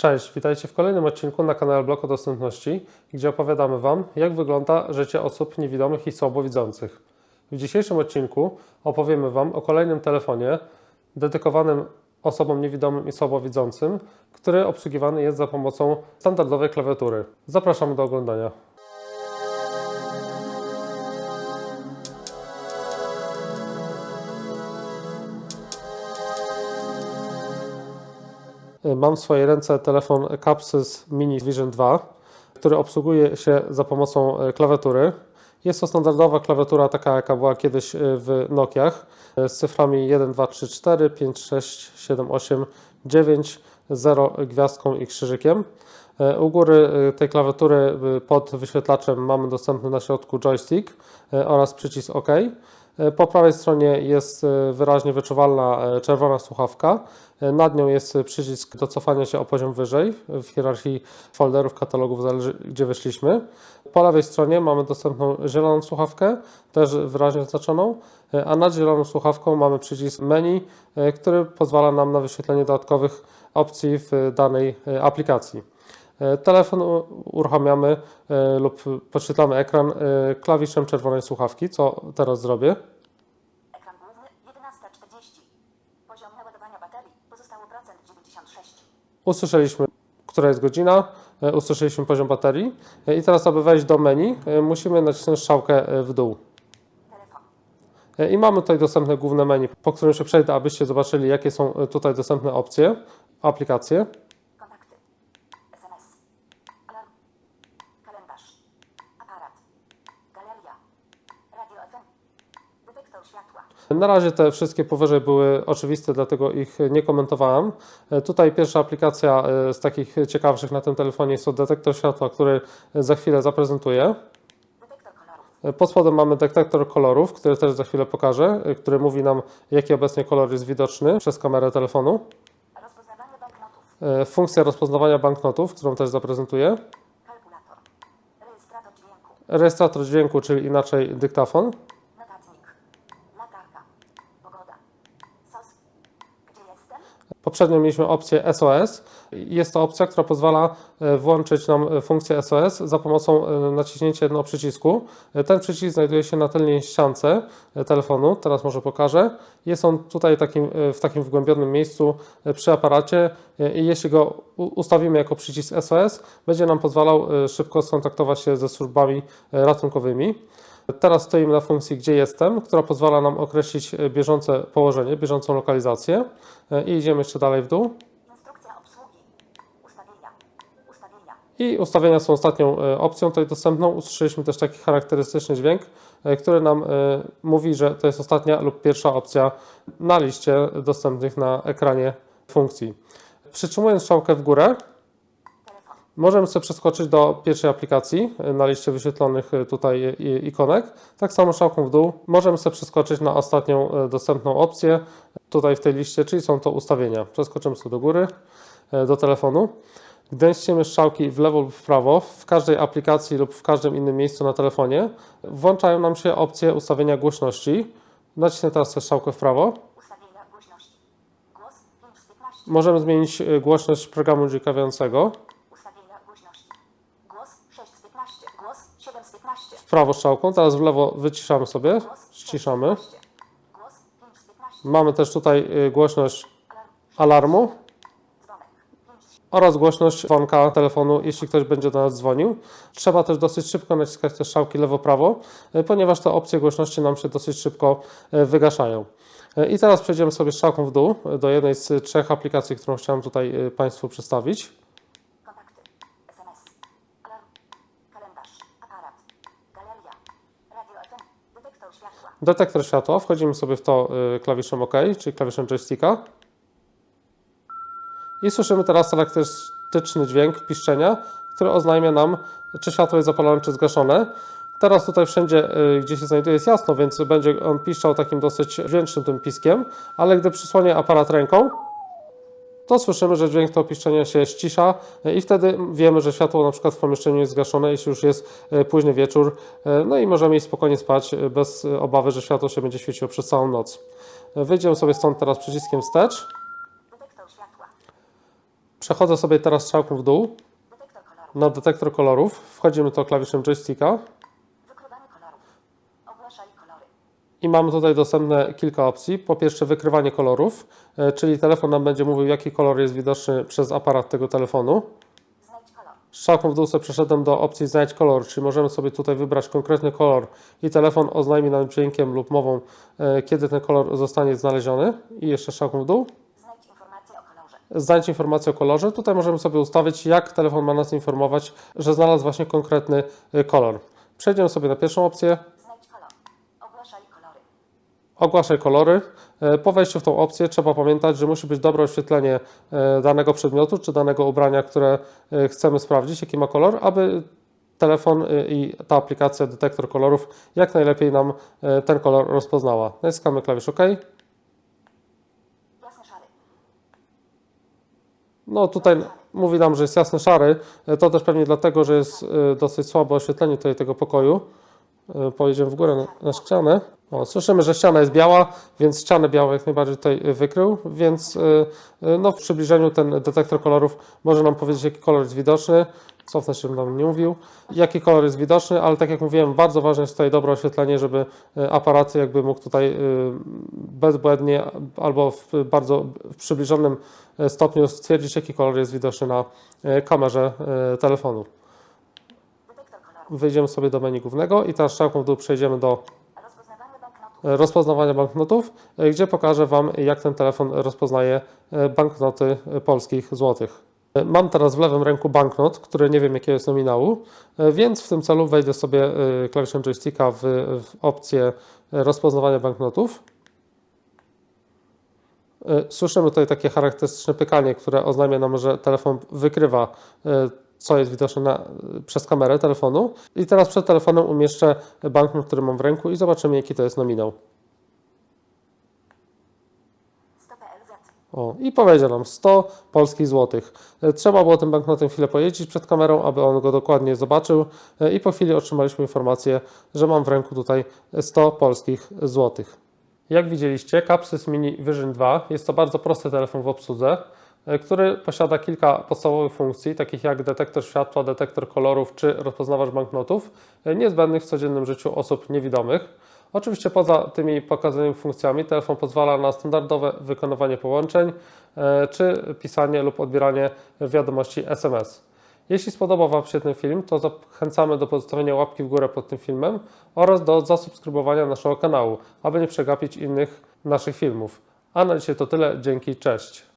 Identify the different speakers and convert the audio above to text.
Speaker 1: Cześć, witajcie w kolejnym odcinku na kanale Blok o Dostępności, gdzie opowiadamy Wam, jak wygląda życie osób niewidomych i słabowidzących. W dzisiejszym odcinku opowiemy Wam o kolejnym telefonie dedykowanym osobom niewidomym i słabowidzącym, który obsługiwany jest za pomocą standardowej klawiatury. Zapraszamy do oglądania. Mam w swojej ręce telefon Capsys Mini Vision 2, który obsługuje się za pomocą e, klawiatury. Jest to standardowa klawiatura, taka jaka była kiedyś e, w Nokiach, e, z cyframi 1, 2, 3, 4, 5, 6, 7, 8, 9, 0 gwiazdką i krzyżykiem. U góry tej klawiatury pod wyświetlaczem mamy dostępny na środku joystick oraz przycisk OK. E, Po prawej stronie jest e, wyraźnie wyczuwalna e, czerwona słuchawka. Nad nią jest przycisk do cofania się o poziom wyżej w hierarchii folderów, katalogów, zależy gdzie wyszliśmy. Po lewej stronie mamy dostępną zieloną słuchawkę, też wyraźnie zaznaczoną, e, a nad zieloną słuchawką mamy przycisk menu, który pozwala nam na wyświetlenie dodatkowych opcji w danej aplikacji. Telefon uruchamiamy lub podświetlamy ekran klawiszem czerwonej słuchawki, co teraz zrobię. Usłyszeliśmy, która jest godzina, e, usłyszeliśmy poziom baterii e, i teraz, aby wejść do menu, e, musimy nacisnąć strzałkę w dół. I mamy tutaj dostępne główne menu, po którym się przejdę, abyście zobaczyli, jakie są tutaj dostępne opcje, aplikacje.
Speaker 2: Kontakty. SMS. Alarm. Kalendarz. Aparat. Galeria. Radio FM. Detektor światła.
Speaker 1: Na razie te wszystkie powyżej były oczywiste, dlatego ich nie komentowałem. E, Tutaj pierwsza aplikacja e, z takich ciekawszych na tym telefonie jest to detektor światła, który za chwilę zaprezentuję. E, Pod spodem mamy detektor kolorów, który też za chwilę pokażę, który mówi nam, jaki obecnie kolor jest widoczny przez kamerę telefonu. Funkcja rozpoznawania banknotów, którą też zaprezentuję.
Speaker 2: Rejestrator dźwięku,
Speaker 1: czyli inaczej dyktafon.
Speaker 2: Notatnik. Latarka. Pogoda. SOS. Gdzie jestem?
Speaker 1: Poprzednio mieliśmy opcję SOS. Jest to opcja, która pozwala e, włączyć nam e, funkcję SOS za pomocą e, naciśnięcia jednego przycisku. Ten przycisk znajduje się na tylnej ściance telefonu. Teraz może pokażę. Jest on tutaj takim, w takim wgłębionym miejscu przy aparacie i jeśli go ustawimy jako przycisk SOS, będzie nam pozwalał szybko skontaktować się ze służbami ratunkowymi. Teraz stoimy na funkcji Gdzie jestem, która pozwala nam określić e, bieżące położenie, bieżącą lokalizację. E, I idziemy jeszcze dalej w dół. I ustawienia są ostatnią e, opcją tutaj dostępną. Usłyszeliśmy też taki charakterystyczny dźwięk, który nam mówi, że to jest ostatnia lub pierwsza opcja na liście dostępnych na ekranie funkcji. Przytrzymując strzałkę w górę. Możemy sobie przeskoczyć do pierwszej aplikacji e, na liście wyświetlonych e, tutaj ikonek. Tak samo strzałką w dół możemy sobie przeskoczyć na ostatnią e, dostępną opcję tutaj w tej liście, czyli są to ustawienia. Przeskoczymy sobie do góry, do telefonu. Gdy naciśniemy strzałki w lewo lub w prawo, w każdej aplikacji lub w każdym innym miejscu na telefonie, włączają nam się opcje ustawienia głośności. Nacisnę teraz strzałkę w prawo.
Speaker 2: Ustawienia głośności. Głos 5 z 15.
Speaker 1: Możemy zmienić głośność programu dźwiękawiącego.
Speaker 2: Ustawienia głośności. Głos 6 z 15. Głos 7 z 15.
Speaker 1: w prawo strzałką, teraz w lewo wyciszamy sobie,
Speaker 2: Głos 6 z
Speaker 1: ściszamy.
Speaker 2: 15. Głos 5 z 15.
Speaker 1: Mamy też tutaj y, głośność
Speaker 2: Alarm.
Speaker 1: alarmu
Speaker 2: Dzwonek. 5 z
Speaker 1: oraz głośność dzwonka telefonu, jeśli ktoś będzie do nas dzwonił. Trzeba też dosyć szybko naciskać te strzałki lewo-prawo, y, ponieważ te opcje głośności nam się dosyć szybko y, wygaszają. I teraz przejdziemy sobie strzałką w dół do jednej z trzech aplikacji, którą chciałem tutaj Państwu przedstawić.
Speaker 2: Detektor światła.
Speaker 1: Wchodzimy sobie w to y, klawiszem OK, czyli klawiszem joysticka. I słyszymy teraz charakterystyczny dźwięk piszczenia, który oznajmia nam, czy światło jest zapalone, czy zgaszone. Teraz tutaj wszędzie, y, gdzie się znajduje, jest jasno, więc będzie on piszczał takim dosyć dźwięcznym tym piskiem, ale gdy przysłonię aparat ręką, to słyszymy, że dźwięk to piszczenia się ścisza i wtedy wiemy, że światło na przykład w pomieszczeniu jest zgaszone, jeśli już jest y, późny wieczór, y, no i możemy iść spokojnie spać y, bez obawy, że światło się będzie świeciło przez całą noc. Wyjdziemy sobie stąd teraz przyciskiem wstecz.
Speaker 2: Detektor światła.
Speaker 1: Przechodzę sobie teraz strzałką w dół na detektor kolorów. Wchodzimy to klawiszem joysticka
Speaker 2: Wykrywanie kolorów. Ogłaszaj kolory.
Speaker 1: I mamy tutaj dostępne kilka opcji. Po pierwsze wykrywanie kolorów, e, czyli telefon nam będzie mówił jaki kolor jest widoczny przez aparat tego telefonu. Strzałką w dół sobie przeszedłem do opcji znajdź kolor, czyli możemy sobie tutaj wybrać konkretny kolor i telefon oznajmi nam dźwiękiem lub mową, e, kiedy ten kolor zostanie znaleziony. I jeszcze strzałką w dół.
Speaker 2: Znajdź informację o kolorze.
Speaker 1: Tutaj możemy sobie ustawić, jak telefon ma nas informować, że znalazł właśnie konkretny y, kolor. Przejdziemy sobie na pierwszą opcję.
Speaker 2: Znajdź kolor. Ogłaszaj kolory.
Speaker 1: Ogłaszaj kolory. E, Po wejściu w tą opcję trzeba pamiętać, że musi być dobre oświetlenie e, danego przedmiotu czy danego ubrania, które e, chcemy sprawdzić, jaki ma kolor, aby telefon i ta aplikacja detektor kolorów jak najlepiej nam ten kolor rozpoznała. Naciskamy klawisz OK. No tutaj mówi nam, że jest jasny szary. To też pewnie dlatego, że jest dosyć słabe oświetlenie tutaj tego pokoju. E, Pojedziemy w górę na, ścianę. O, słyszymy, że ściana jest biała, więc ścianę białą jak najbardziej tutaj wykrył, więc e, e, no, w przybliżeniu ten detektor kolorów może nam powiedzieć, jaki kolor jest widoczny. Cofnę się, nam nie mówił, jaki kolor jest widoczny, ale tak jak mówiłem, bardzo ważne jest tutaj dobre oświetlenie, żeby aparat jakby mógł tutaj bezbłędnie albo w bardzo przybliżonym stopniu stwierdzić, jaki kolor jest widoczny na kamerze telefonu. Wyjdziemy sobie do menu głównego i teraz strzałką w dół przejdziemy do rozpoznawania banknotów, e, gdzie pokażę Wam, jak ten telefon rozpoznaje e, banknoty e, polskich złotych. Mam teraz w lewym ręku banknot, który nie wiem jakiego jest nominału, więc w tym celu wejdę sobie klawiszem joysticka w, w opcję rozpoznawania banknotów. Słyszymy tutaj takie charakterystyczne pykanie, które oznajmia nam, że telefon wykrywa, co jest widoczne na, przez kamerę telefonu. I teraz przed telefonem umieszczę banknot, który mam w ręku i zobaczymy, jaki to jest nominał.
Speaker 2: 100 PLZ.
Speaker 1: O, I powiedział nam 100 polskich złotych. Trzeba było tym banknotem chwilę pojeździć przed kamerą, aby on go dokładnie zobaczył i po chwili otrzymaliśmy informację, że mam w ręku tutaj 100 polskich złotych. Jak widzieliście, Capsys Mini Vision 2 jest to bardzo prosty telefon w obsłudze, który posiada kilka podstawowych funkcji, takich jak detektor światła, detektor kolorów czy rozpoznawacz banknotów, e, niezbędnych w codziennym życiu osób niewidomych. Oczywiście poza tymi pokazanymi funkcjami telefon pozwala na standardowe wykonywanie połączeń e, czy pisanie lub odbieranie wiadomości SMS. Jeśli spodobał Wam się ten film, to zachęcamy do pozostawienia łapki w górę pod tym filmem oraz do zasubskrybowania naszego kanału, aby nie przegapić innych naszych filmów. A na dzisiaj to tyle. Dzięki, cześć.